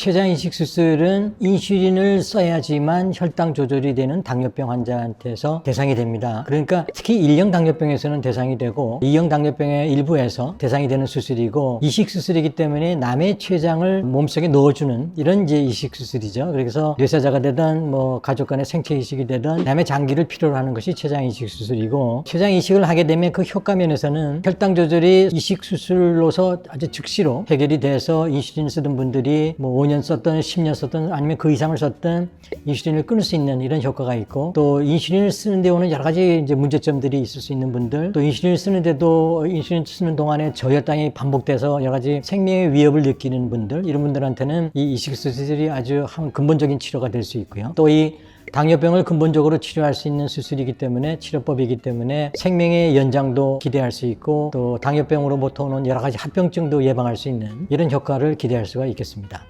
췌장 이식 수술은 인슐린을 써야지만 혈당 조절이 되는 당뇨병 환자한테서 대상이 됩니다. 그러니까 특히 1형 당뇨병에서는 대상이 되고 2형 당뇨병의 일부에서 대상이 되는 수술이고 이식 수술이기 때문에 남의 췌장을 몸속에 넣어주는 이런 이제 이식 수술이죠. 그래서 뇌사자가 되든 뭐 가족 간의 생체 이식이 되든 남의 장기를 필요로 하는 것이 췌장 이식 수술이고 췌장 이식을 하게 되면 그 효과 면에서는 혈당 조절이 이식 수술로서 아주 즉시로 해결이 돼서 인슐린 쓰던 분들이 뭐 5년 썼던 10년 썼던 아니면 그 이상을 썼던 인슐린을 끊을 수 있는 이런 효과가 있고 또 인슐린을 쓰는데 오는 여러 가지 이제 문제점들이 있을 수 있는 분들 또 인슐린을 쓰는데도 인슐린 쓰는 동안에 저혈당이 반복돼서 여러 가지 생명의 위협을 느끼는 분들 이런 분들한테는 이 이식 수술이 아주 한 근본적인 치료가 될 수 있고요. 또이 당뇨병을 근본적으로 치료할 수 있는 수술이기 때문에 치료법이기 때문에 생명의 연장도 기대할 수 있고 또 당뇨병으로부터 오는 여러 가지 합병증도 예방할 수 있는 이런 효과를 기대할 수가 있겠습니다.